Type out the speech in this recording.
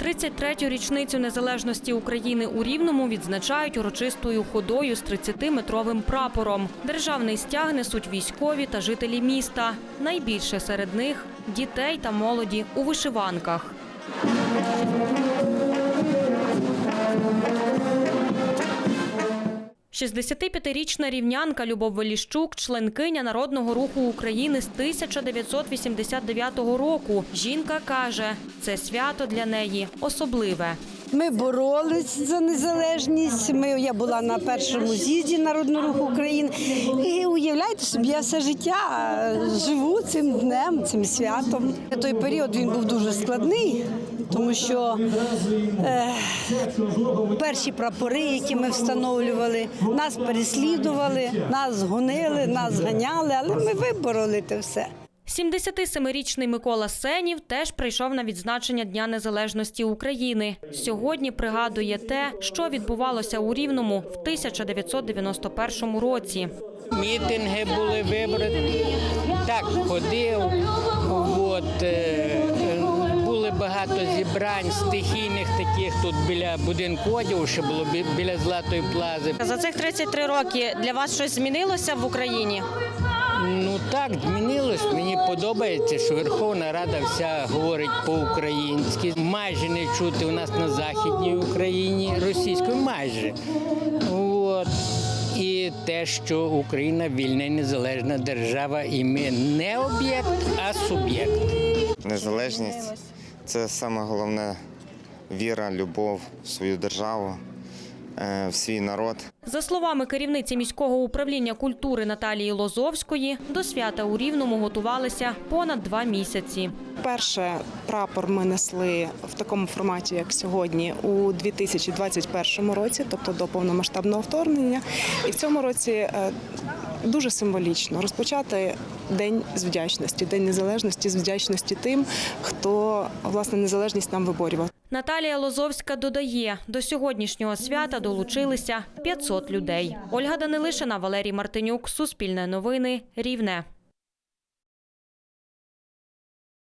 33-ю річницю незалежності України у Рівному відзначають урочистою ходою з 30-метровим прапором. Державний стяг несуть військові та жителі міста. Найбільше серед них дітей та молоді у вишиванках. – 65-річна рівнянка Любов Веліщук, членкиня Народного руху України з 1989 року. Жінка каже, це свято для неї особливе. Ми боролись за незалежність. Ми, я була на першому з'їзді Народного руху України. І уявляєте собі, я все життя живу цим днем, цим святом. Той період він був дуже складний, тому що е, перші прапори, які ми встановлювали, нас переслідували, нас гонили, нас ганяли, але ми вибороли те все. 77-річний Микола Сенів теж прийшов на відзначення Дня Незалежності України. Сьогодні пригадує те, що відбувалося у Рівному в 1991 році. мітинги були вибори. Так, ходив. От, е, були багато зібрань стихійних таких тут біля будинку одягу, що було бі- біля Златої плази. За цих 33 роки для вас щось змінилося в Україні? Ну так, змінилось. Мені подобається, що Верховна Рада вся говорить по-українськи. Майже не чути у нас на Західній Україні російською, майже. От. І те, що Україна вільна і незалежна держава, і ми не об'єкт, а суб'єкт. Незалежність це саме головне віра, любов в свою державу, в свій народ. За словами керівниці міського управління культури Наталії Лозовської, до свята у Рівному готувалися понад два місяці. Перше прапор ми несли в такому форматі, як сьогодні, у 2021 році, тобто до повномасштабного вторгнення. І в цьому році е, дуже символічно розпочати день з вдячності, день незалежності з вдячності тим, хто власне незалежність нам виборював. Наталія Лозовська додає, до сьогоднішнього свята долучилися 500 людей. Ольга Данилишина, Валерій Мартинюк, Суспільне новини, Рівне.